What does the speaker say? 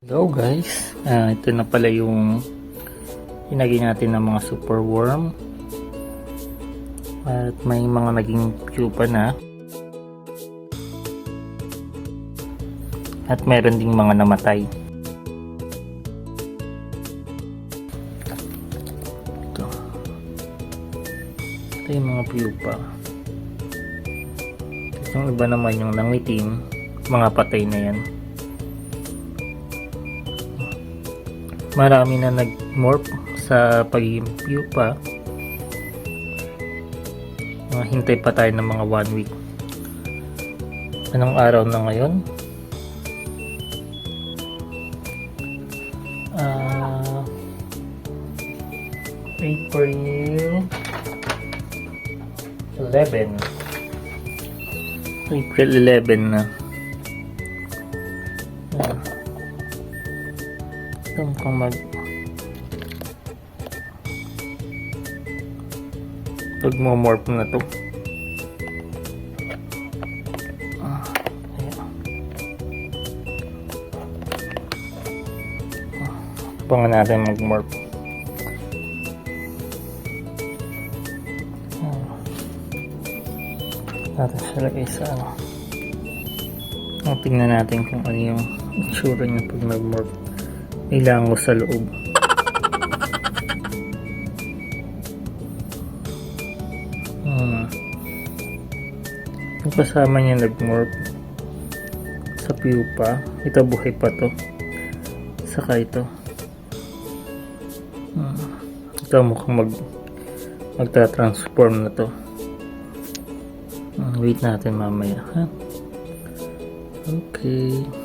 Hello guys, Ah, ito na pala yung hinagay natin ng mga super worm at may mga naging pupa na. At meron ding mga namatay. Ito. Ito yung mga pupa. Yung iba naman yung nangitim. Mga patay na yan marami na nag-morph sa pagiging pupa. Hintay pa tayo ng mga one week. Anong araw na ngayon? Ah, April 11. April 11 na. Ah. Ito mukhang mag Pagmomorph na to. Ah. Ah, Abangan natin mag-morph. Ah. Natin siya lagay sa ano. Tingnan natin kung ano yung itsura niya pag nag-morph. Ilango sa loob. Hmm. Yung kasama niya nag-morph sa pupa. Ito buhay pa to. Saka ito. Hmm. Ito mukhang mag magta-transform na to. Hmm, wait natin mamaya. Ha? Okay.